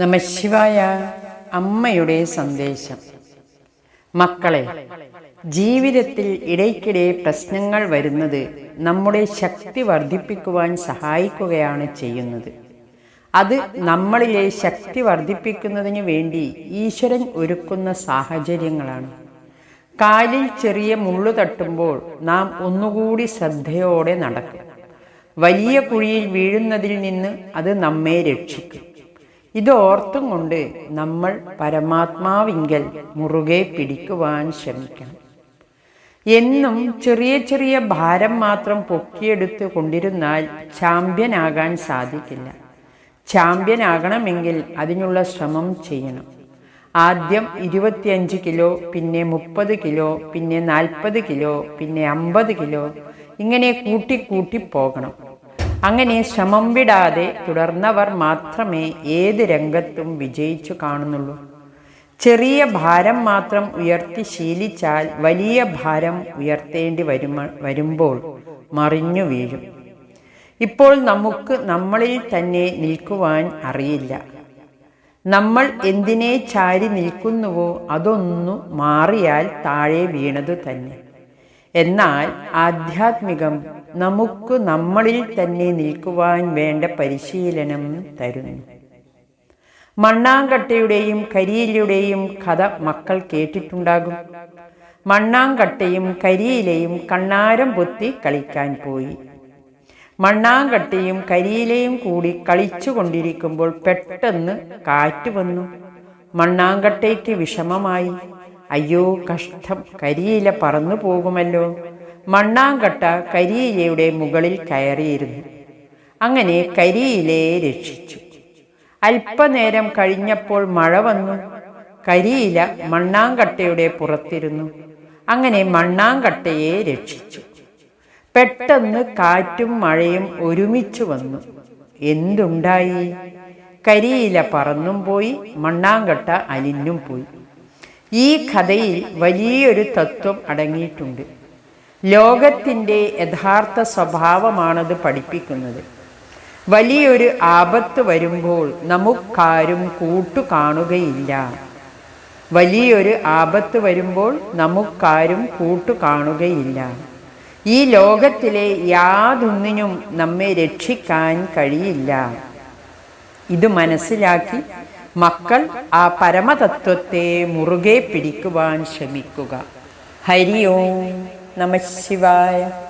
നമശിവായ അമ്മയുടെ സന്ദേശം. മക്കളെ ജീവിതത്തിൽ ഇടയ്ക്കിടെ പ്രശ്നങ്ങൾ വരുന്നത് നമ്മുടെ ശക്തി വർദ്ധിപ്പിക്കുവാൻ സഹായിക്കുകയാണ് ചെയ്യുന്നത്. അത് നമ്മളിലെ ശക്തി വർദ്ധിപ്പിക്കുന്നതിന് വേണ്ടി ഈശ്വരൻ ഒരുക്കുന്ന സാഹചര്യങ്ങളാണ്. കാലിൽ ചെറിയ മുള്ളു തട്ടുമ്പോൾ നാം ഒന്നുകൂടി ശ്രദ്ധയോടെ നടക്കും. വലിയ കുഴിയിൽ വീഴുന്നതിൽ നിന്ന് അത് നമ്മെ രക്ഷിക്കും. ഇത് ഓർത്തും കൊണ്ട് നമ്മൾ പരമാത്മാവിങ്കൽ മുറുകെ പിടിക്കുവാൻ ശ്രമിക്കണം. എന്നും ചെറിയ ചെറിയ ഭാരം മാത്രം പൊക്കിയെടുത്ത് കൊണ്ടിരുന്നാൽ ചാമ്പ്യനാകാൻ സാധിക്കില്ല. ചാമ്പ്യനാകണമെങ്കിൽ അതിനുള്ള ശ്രമം ചെയ്യണം. ആദ്യം ഇരുപത്തിയഞ്ച് കിലോ പിന്നെ മുപ്പത് കിലോ പിന്നെ നാൽപ്പത് കിലോ പിന്നെ അമ്പത് കിലോ ഇങ്ങനെ കൂട്ടി കൂട്ടി പോകണം. അങ്ങനെ ശ്രമം വിടാതെ തുടർന്നവർ മാത്രമേ ഏത് രംഗത്തും വിജയിച്ചു കാണുന്നുള്ളൂ. ചെറിയ ഭാരം മാത്രം ഉയർത്തി ശീലിച്ചാൽ വലിയ ഭാരം ഉയർത്തേണ്ടി വരുമ വരുമ്പോൾ മറിഞ്ഞു വീഴും. ഇപ്പോൾ നമുക്ക് നമ്മളിൽ തന്നെ നിൽക്കുവാൻ അറിയില്ല. നമ്മൾ എന്തിനെ ചാരി നിൽക്കുന്നുവോ അതൊന്നു മാറിയാൽ താഴെ വീണതു തന്നെ. എന്നാൽ ആധ്യാത്മികം നമുക്ക് നമ്മളിൽ തന്നെ നിൽക്കുവാൻ വേണ്ട പരിശീലനം തരുന്നു. മണ്ണാങ്കട്ടയുടെയും കരിയിലയുടെയും കഥ മക്കൾ കേട്ടിട്ടുണ്ടാകും. മണ്ണാങ്കട്ടയും കരിയിലയും കണ്ണാരം പൊത്തി കളിക്കാൻ പോയി. മണ്ണാങ്കട്ടയും കരിയിലയും കൂടി കളിച്ചു കൊണ്ടിരിക്കുമ്പോൾ പെട്ടെന്ന് കാറ്റ് വന്നു. മണ്ണാങ്കട്ടയ്ക്ക് വിഷമമായി. അയ്യോ കഷ്ടം. കരിയില പറന്നു പോകുമല്ലോ. മണ്ണാങ്കട്ട കരിയിലയുടെ മുകളിൽ കയറിയിരുന്നു. അങ്ങനെ കരിയിലയെ രക്ഷിച്ചു. അല്പനേരം കഴിഞ്ഞപ്പോൾ മഴ വന്നു. കരിയില മണ്ണാങ്കട്ടയുടെ പുറത്തിരുന്നു. അങ്ങനെ മണ്ണാങ്കട്ടയെ രക്ഷിച്ചു. പെട്ടെന്ന് കാറ്റും മഴയും ഒരുമിച്ചു വന്നു. എന്തുണ്ടായി? കരിയില പറന്നും പോയി മണ്ണാങ്കട്ട അലിഞ്ഞും പോയി. ഈ കഥയിൽ വലിയൊരു തത്വം അടങ്ങിയിട്ടുണ്ട്. ലോകത്തിന്റെ യഥാർത്ഥ സ്വഭാവമാണത് പഠിപ്പിക്കുന്നത്. വലിയൊരു ആപത്ത് വരുമ്പോൾ നമുക്കാരും കൂട്ടു കാണുകയില്ല വലിയൊരു ആപത്ത് വരുമ്പോൾ നമുക്കാരും കൂട്ടു കാണുകയില്ല ഈ ലോകത്തിലെ യാതൊന്നിനും നമ്മെ രക്ഷിക്കാൻ കഴിയില്ല. ഇത് മനസ്സിലാക്കി മക്കൾ ആ പരമതത്വത്തെ മുറുകെ പിടിക്കുവാൻ ശ്രമിക്കുക. ഹരി ഓം നമ ശിവായ.